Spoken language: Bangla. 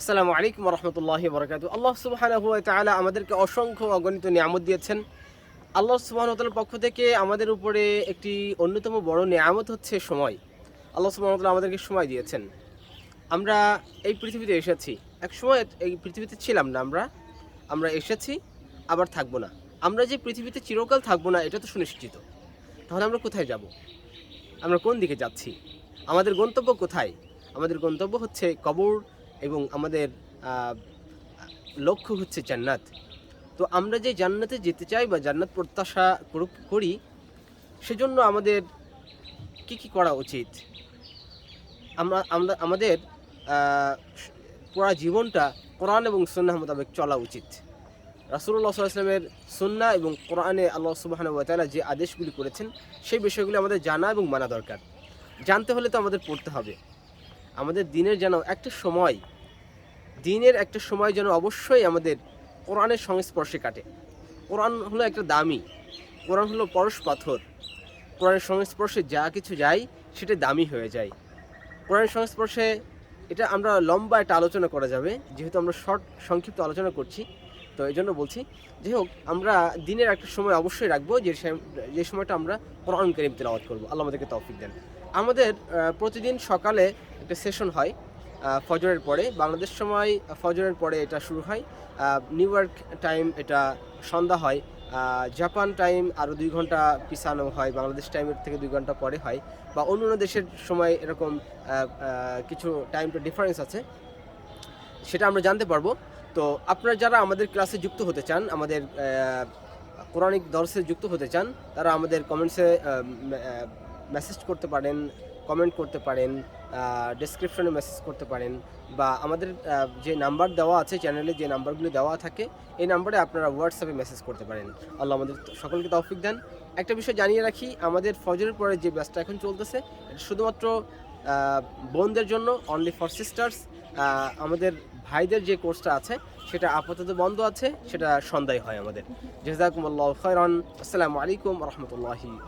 আসসালামু আলাইকুম রহমতুল্লাহ বরকাত আল্লাহ সুবাহানাহু তাআলা আমাদেরকে অসংখ্য অগণিত নিয়ামত দিয়েছেন। আল্লাহ সুবাহতালার পক্ষ থেকে আমাদের উপরে একটি অন্যতম বড় নিয়ামত হচ্ছে সময়। আল্লাহ সুবাহতাল্লাহ আমাদেরকে সময় দিয়েছেন। আমরা এই পৃথিবীতে এসেছি। এক সময় এই পৃথিবীতে ছিলাম না আমরা। আমরা এসেছি, আবার থাকব না। আমরা যে পৃথিবীতে চিরকাল থাকব না, এটা তো সুনিশ্চিত। তাহলে আমরা কোথায় যাব? আমরা কোন দিকে যাচ্ছি? আমাদের গন্তব্য কোথায়? আমাদের গন্তব্য হচ্ছে কবর এবং আমাদের লক্ষ্য হচ্ছে জান্নাত। তো আমরা যে জান্নাতে যেতে চাই বা জান্নাত প্রত্যাশা করি, সেজন্য আমাদের কি কি করা উচিত? আমরা আমরা, আমাদের পুরা জীবনটা কোরআন এবং সন্ন্যাহ মোতাবেক চলা উচিত। রাসুল্লাহ সাল্লামের সন্না এবং কোরআনে আল্লাহ সুবাহান ওয়াতালা যে আদেশগুলি করেছেন, সেই বিষয়গুলি আমাদের জানা এবং মানা দরকার। জানতে হলে তো আমাদের পড়তে হবে। আমাদের দিনের যেন একটা সময়, দিনের একটা সময় যেন অবশ্যই আমাদের কোরআনের সংস্পর্শে কাটে। কোরআন হলো একটা দামি, কোরআন হলো পরশ পাথর। কোরআনের সংস্পর্শে যা কিছু যায়, সেটা দামি হয়ে যায়। কোরআনের সংস্পর্শে এটা আমরা লম্বা একটা আলোচনা করা যাবে, যেহেতু আমরা শর্ট সংক্ষিপ্ত আলোচনা করছি। তো এই জন্য বলছি, যাই হোক, আমরা দিনের একটা সময় অবশ্যই রাখব, যে যে সময়টা আমরা কোরআন করিম তেলাওয়াত করব। আল্লাহ আমাদেরকে তৌফিক দেন। আমাদের প্রতিদিন সকালে একটা সেশন হয় ফজরের পরে। বাংলাদেশ সময় ফজরের পরে এটা শুরু হয় নিউ ইয়র্ক টাইম এটা সন্ধ্যা হয় জাপান টাইম আরও দুই ঘণ্টা পিছানো হয়, বাংলাদেশ টাইমের থেকে দুই ঘণ্টা পরে হয়, বা অন্য অন্য দেশের সময় এরকম কিছু টাইমটা ডিফারেন্স আছে, সেটা আমরা জানতে পারব। তো আপনারা যারা আমাদের ক্লাসে যুক্ত হতে চান, আমাদের কোরআনিক দর্শে যুক্ত হতে চান, তারা আমাদের কমেন্টসে মেসেজ করতে পারেন কমেন্ট করতে পারেন ডেসক্রিপশনে মেসেজ করতে পারেন, বা আমাদের যে নাম্বার দেওয়া আছে চ্যানেলে যে নাম্বারগুলো দেওয়া থাকে, এই নাম্বারে আপনারা হোয়াটসঅ্যাপে মেসেজ করতে পারেন। আল্লাহ আমাদের সকলকে তৌফিক দেন। একটা বিষয় জানিয়ে রাখি, আমাদের ফজরের পরে যে ব্যাচটা এখন চলতেছে শুধুমাত্র বোনদের জন্য অনলি ফর সিস্টার্স আমাদের ভাইদের যে কোর্সটা আছে, সেটা আপাতত বন্ধ আছে, সেটা সন্ধ্যায় হয় আমাদের। জেজাকুমুল্লাহ খৈরান আসসালামু আলাইকুম রহমতুল্লাহি